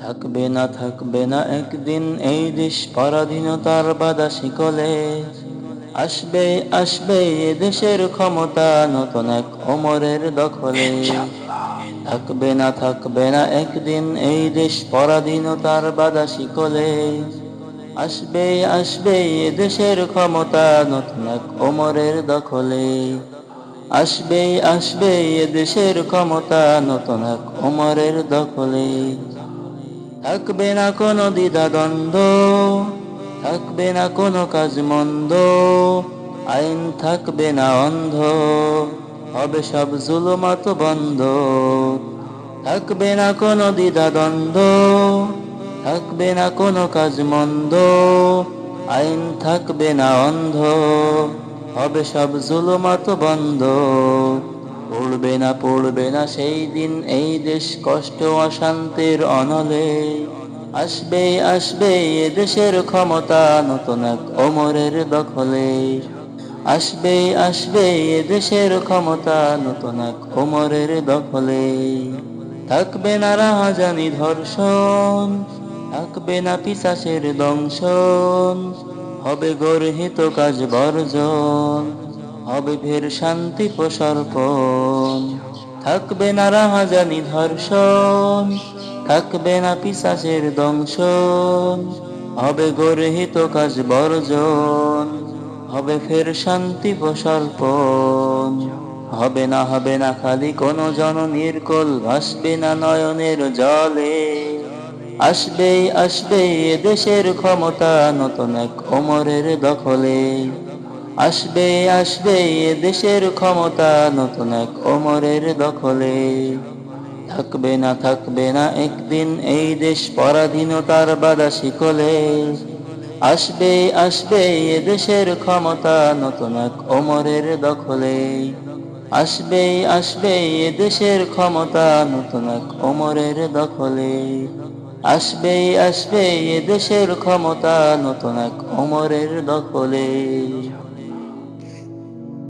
থাকবে না থাকবে না একদিন এই দেশ পরাধীনতার বাধা শিকলে। আসবে আসবে এ দেশের ক্ষমতা নতুন এক অমরের দখলে। থাকবে না থাকবে না একদিন এই দেশ পরাধীনতার বাধা শিকলে। আসবে আসবে এ দেশের ক্ষমতা নতুন এক অমরের দখলে। আসবে আসবে এ দেশের ক্ষমতা নতুন এক অমরের দখলে। থাকবে না কোনো দ্বিধা দ্বন্দ্ব থাকবে না কোনো কাজ মন্দ আইন থাকবে না অন্ধ, হবে সব জুলুমাত বন্ধ। থাকবে না কোনো দ্বিধা দ্বন্দ্ব থাকবে না কোনো কাজ মন্দ আইন থাকবে না অন্ধ, হবে সব জুলুমাত বন্ধ। পড়বে না পড়বে না সেই দিন এই দেশ কষ্ট অশান্তির অনলে। আসবে আসবে এ দেশের ক্ষমতা নতুন এক অমরের দখলে। আসবে আসবে এ দেশের ক্ষমতা নতুন এক অমরের দখলে। থাকবে না রাহাজানি ধর্ষণ, থাকবে না পিসাসের দংশন, হবে গর্হিত কাজ বর্জন। হবে ফের শান্তি প্রসর্পণ থাকবে না রাহাজানি ধর্ষণ, থাকবে না পিসাসের দংশন, হবে গর্হিত কাজ বর্জন, হবে ফের শান্তি প্রসর্পণ হবে না হবে না খালি কোনো জননির্কল ভাসবে না নয়নের জলে। আসবে আসবে দেশের ক্ষমতা নতুন এক অমরের দখলে। আসবে আসবে দেশের ক্ষমতা নতুন এক অমরের দখলে। থাকবে না থাকবে না একদিন এই দেশ পরাধীনতার বাধা শিকলে। আসবে আসবে দেশের ক্ষমতা নতুন এক অমরের দখলে। আসবে আসবে দেশের ক্ষমতা নতুন এক অমরের দখলে। আসবে আসবে দেশের ক্ষমতা নতুন এক অমরের দখলে।